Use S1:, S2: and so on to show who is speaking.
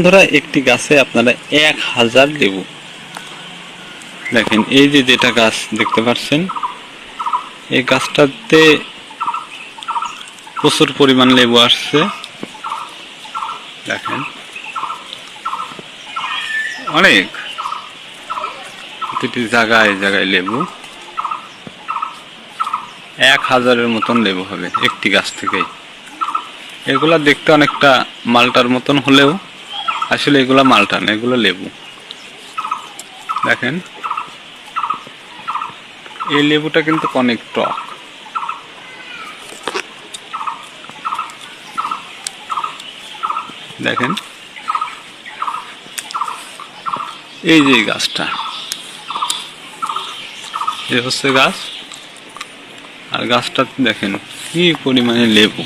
S1: বন্ধুরা, একটি গাছে আপনারা এক হাজার লেবু। দেখেন, এই যে যেটা গাছ দেখতে পাচ্ছেন, এই গাছটাতে প্রচুর পরিমাণ লেবু আসছে। দেখেন, অনেক, প্রতিটি জায়গায় জায়গায় লেবু। এক হাজারের মতন লেবু হবে একটি গাছ থেকেই। এগুলা দেখতে অনেকটা মালটার মতন হলেও আসলে এগুলো মালটা না, এগুলো লেবু। দেখেন। এই লেবুটা কিন্তু অনেক টক। দেখেন। এই যে গাছটা। এই হচ্ছে গাছ। আর গাছটা দেখেন কি পরিমাণে লেবু।